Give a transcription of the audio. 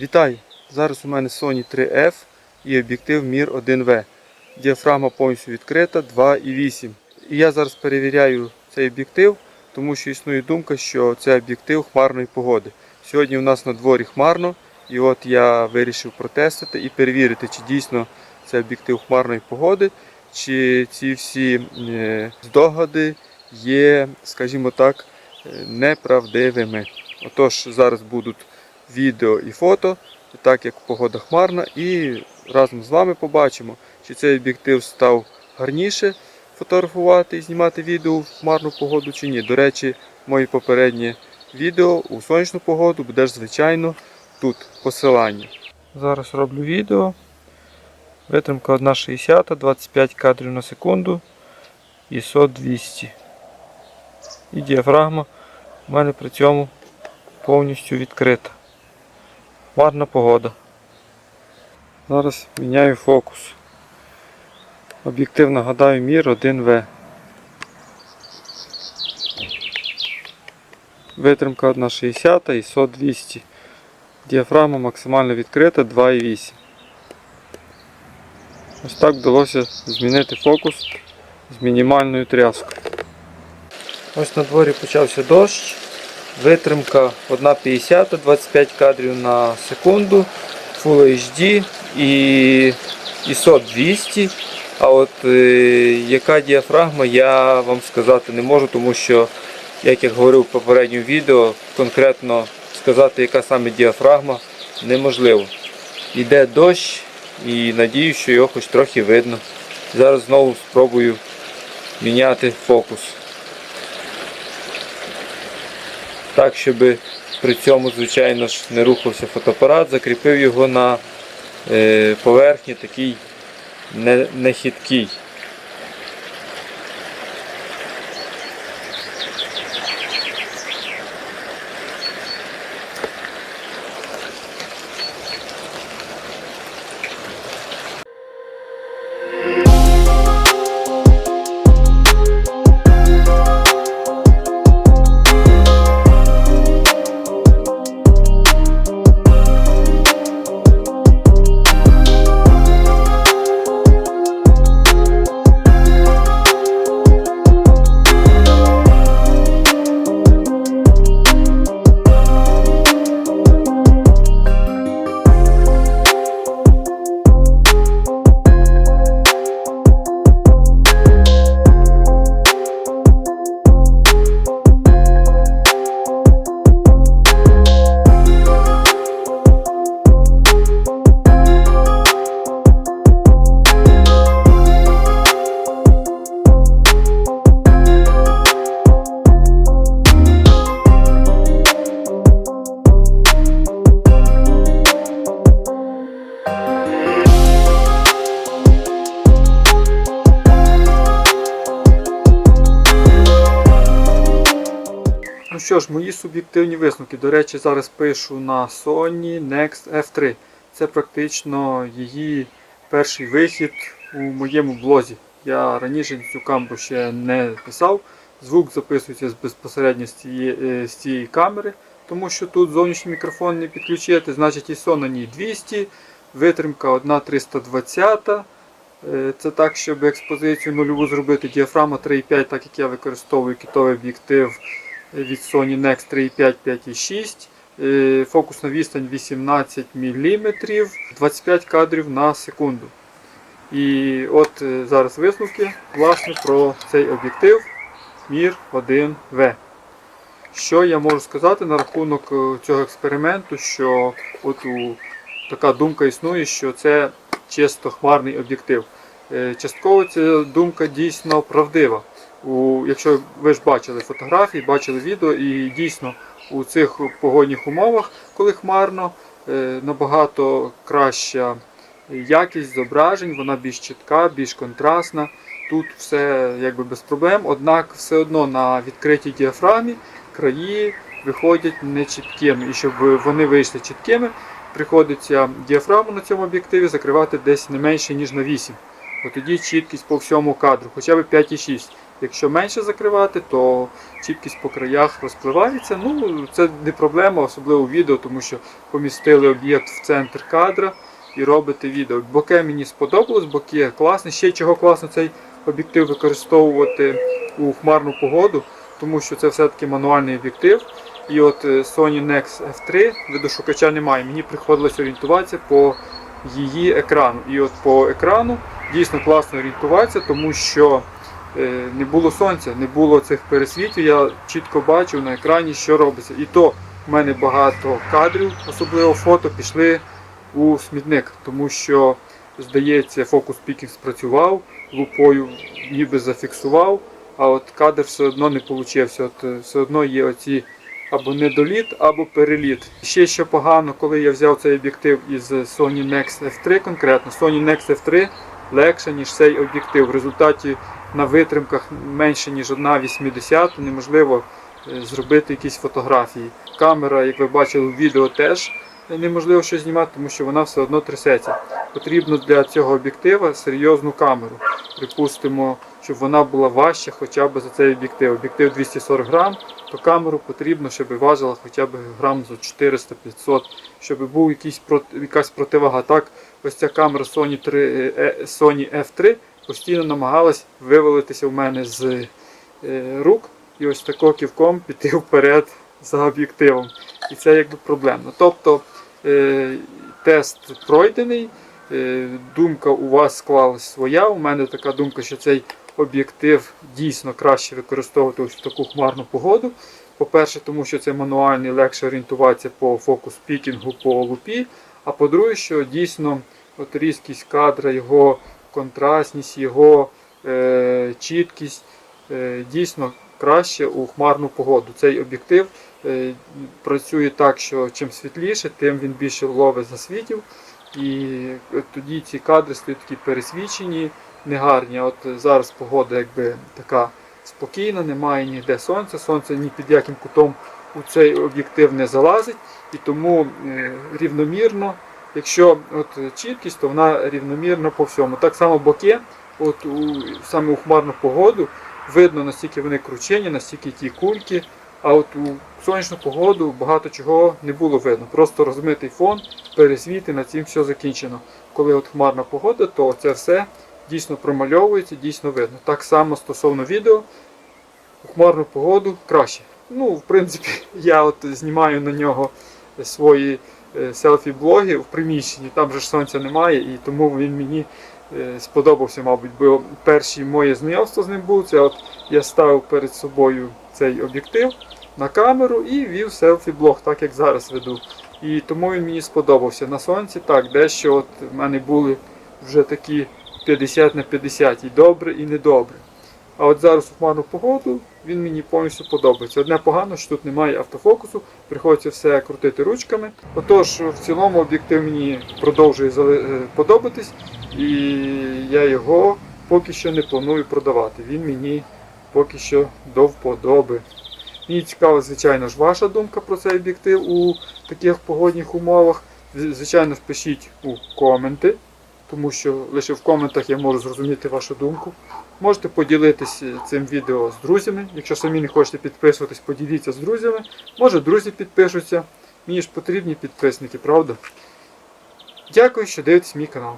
Вітаю! Зараз у мене Sony 3F і об'єктив Mir 1V. Діафрагма повністю відкрита 2,8. І я зараз перевіряю цей об'єктив, тому що існує думка, що це об'єктив хмарної погоди. Сьогодні у нас на дворі хмарно, і от я вирішив протестити і перевірити, чи дійсно це об'єктив хмарної погоди, чи ці всі е, здогади є, скажімо так, е, неправдивими. Отож, зараз будуть відео і фото, так як погода хмарна, і разом з вами побачимо, чи цей об'єктив став гарніше фотографувати і знімати відео в хмарну погоду чи ні. До речі, моє попереднє відео у сонячну погоду буде ж, звичайно тут посилання. Зараз роблю відео. Витримка 1,60, 25 кадрів на секунду, ISO 200. І діафрагма в мене при цьому повністю відкрита. Хмарна погода. Зараз міняю фокус. Об'єктив нагадаю Мір 1В. Витримка 1,60 ISO 200. Діафрагма максимально відкрита 2,8. Ось так вдалося змінити фокус з мінімальною тряскою. Ось на дворі почався дощ. Витримка 1,50, 25 кадрів на секунду, Full HD і ISO 200. А от е, яка діафрагма, я вам сказати не можу, тому що, як я говорив в попередньому відео, конкретно сказати, яка саме діафрагма, неможливо. Йде дощ і надію, що його хоч трохи видно. Зараз знову спробую міняти фокус. Так, щоб при цьому, звичайно ж, не рухався фотоапарат, закріпив його на е, поверхні такий нехиткий. не що ж, мої суб'єктивні висновки. До речі, зараз пишу на Sony Next F3. Це практично її перший вихід у моєму блозі. Я раніше цю камеру ще не писав. Звук записується безпосередньо з цієї, е, з цієї камери, тому що тут зовнішній мікрофон не підключити, значить ISO на ній 200, витримка 1,320. Е, Це так, щоб експозицію нульову зробити. Діафрагма 3,5, так як я використовую китовий об'єктив від Sony Nex 3,5 5,6. Е, Фокусна відстань 18 мм, 25 кадрів на секунду. І от е, зараз висновки власне про цей об'єктив Mir 1V. Що я можу сказати на рахунок е, цього експерименту, що от у, така думка існує, що це чисто хмарний об'єктив. Е, Частково ця думка дійсно правдива. У, якщо ви ж бачили фотографії, бачили відео, і дійсно у цих погодних умовах, коли хмарно, е, набагато краща якість зображень, вона більш чітка, більш контрастна. Тут все якби без проблем, однак все одно на відкритій діафрамі краї виходять нечіткими. І щоб вони вийшли чіткими, приходиться діафраму на цьому об'єктиві закривати десь не менше, ніж на 8. Бо тоді чіткість по всьому кадру, хоча б 5,6. Якщо менше закривати, то чіткість по краях розпливається. Ну, це не проблема, особливо у відео, тому що помістили об'єкт в центр кадра і робите відео. Боке мені сподобалось, боке класний. Ще чого класно цей об'єктив використовувати у хмарну погоду, тому що це все-таки мануальний об'єктив. І от е, Sony Nex F3 видошукача немає. Мені приходилось орієнтуватися по її екрану. І от по екрану дійсно класно орієнтуватися, тому що е, не було сонця, не було цих пересвітів. Я чітко бачив на екрані, що робиться. І то в мене багато кадрів, особливо фото, пішли у смітник, тому що, здається, фокус пікінг спрацював, лупою ніби зафіксував, а от кадр все одно не получився. От е, все одно є оці або недоліт, або переліт. Ще що погано, коли я взяв цей об'єктив із Sony Nex F3 конкретно, Sony Nex F3 легше, ніж цей об'єктив. В результаті на витримках менше, ніж 1,80 неможливо е, зробити якісь фотографії. Камера, як ви бачили в відео, теж неможливо щось знімати, тому що вона все одно трясеться. Потрібно для цього об'єктива серйозну камеру. Припустимо, щоб вона була важча хоча б за цей об'єктив. Об'єктив 240 грам, то камеру потрібно, щоб важила хоча б грам за 400-500, щоб був якийсь, якась противага. Так, ось ця камера Sony, 3, е, Sony F3 постійно намагалась вивалитися в мене з е, рук і ось тако ківком піти вперед за об'єктивом. І це якби проблемно. Тобто е, тест пройдений, е, думка у вас склалась своя. У мене така думка, що цей об'єктив дійсно краще використовувати ось в таку хмарну погоду. По-перше, тому що це мануальний, легше орієнтуватися по фокус пікінгу по лупі. А по-друге, що дійсно от різкість кадра, його контрастність, його е, чіткість е, дійсно краще у хмарну погоду. Цей об'єктив е, працює так, що чим світліше, тим він більше ловить засвітів. І тоді ці кадри стають такі пересвічені, негарні. От зараз погода якби така спокійна, немає ніде сонця, сонце ні під яким кутом у цей об'єктив не залазить, і тому е, рівномірно, якщо от чіткість, то вона рівномірно по всьому. Так само боки, от у, саме у хмарну погоду, видно настільки вони кручені, настільки ті кульки. А от у сонячну погоду багато чого не було видно. Просто розмитий фон, пересвіти, на цим все закінчено. Коли от хмарна погода, то це все дійсно промальовується, дійсно видно. Так само стосовно відео, у хмарну погоду краще. Ну, в принципі, я от знімаю на нього свої е, селфі-блоги в приміщенні, там же ж сонця немає, і тому він мені е, сподобався, мабуть, бо перші моє знайомство з ним було, це от я ставив перед собою цей об'єктив на камеру і вів селфі-блог, так як зараз веду. І тому він мені сподобався. На сонці так, дещо от в мене були вже такі 50 на 50 і добре, і недобре. А от зараз у хмарну погоду він мені повністю подобається. Одне погано, що тут немає автофокусу, приходиться все крутити ручками. Отож, в цілому об'єктив мені продовжує е, подобатись, і я його поки що не планую продавати. Він мені поки що до вподоби. Мені цікава, звичайно ж, ваша думка про цей об'єктив у таких погодних умовах. Звичайно, впишіть у коменти, тому що лише в коментах я можу зрозуміти вашу думку. Можете поділитися цим відео з друзями. Якщо самі не хочете підписуватись, поділіться з друзями. Може друзі підпишуться. Мені ж потрібні підписники, правда? Дякую, що дивитесь мій канал.